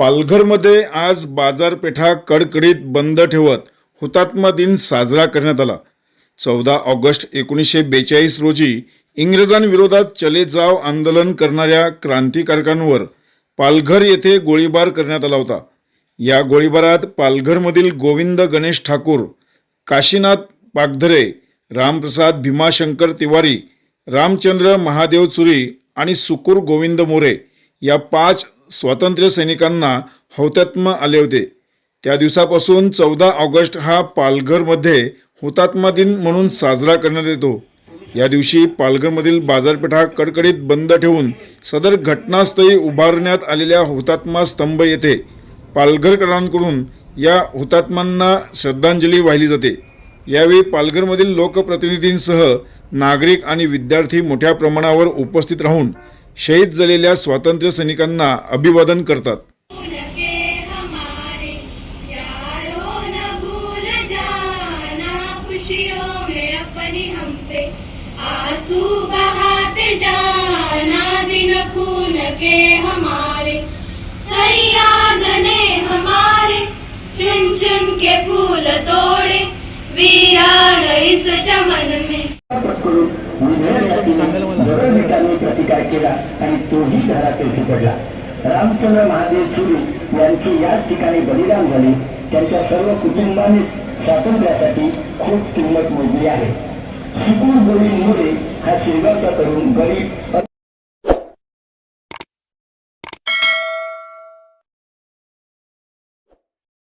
पालघरमध्ये आज बाजारपेठा कडकडीत बंद ठेवत हुतात्मा दिन साजरा करण्यात आला. चौदा ऑगस्ट एकोणीसशे बेचाळीस रोजी इंग्रजांविरोधात चले जाव आंदोलन करणाऱ्या क्रांतिकारकांवर पालघर येथे गोळीबार करण्यात आला होता. या गोळीबारात पालघरमधील गोविंद गणेश ठाकूर काशीनाथ पागधरे रामप्रसाद भीमाशंकर तिवारी रामचंद्र महादेव चुरी आणि सुकुर गोविंद मोरे या पाच स्वातंत्र्य सैनिकांना हौतात्म्य आले होते. त्या दिवसापासून चौदा ऑगस्ट हा पालघरमध्ये हुतात्मा दिन म्हणून साजरा करण्यात येतो. या दिवशी पालघरमधील बाजारपेठा कडकडीत बंद ठेवून सदर घटनास्थळी उभारण्यात आलेल्या हुतात्मा स्तंभ येथे पालघरकरांकडून या हुतात्म्यांना श्रद्धांजली वाहिली जाते. यावेळी पालघरमधील लोकप्रतिनिधींसह नागरिक आणि विद्यार्थी मोठ्या प्रमाणावर उपस्थित राहून शहीद झालेल्या स्वातंत्र्य सैनिकांना अभिवादन करतात. के बहाते वीरान इस चमन प्रतिकार केला आणि तोही धरातेशी पडला. रामचंद्र महादेव सुरू यांची याच ठिकाणी बलिदान झाले. त्यांच्या सर्व कुटुंबाने स्वातंत्र्यासाठी खूप किंमत मोजली आहे. शिकून गोविंद मोरे हा शिरगावचा तरुण गरीब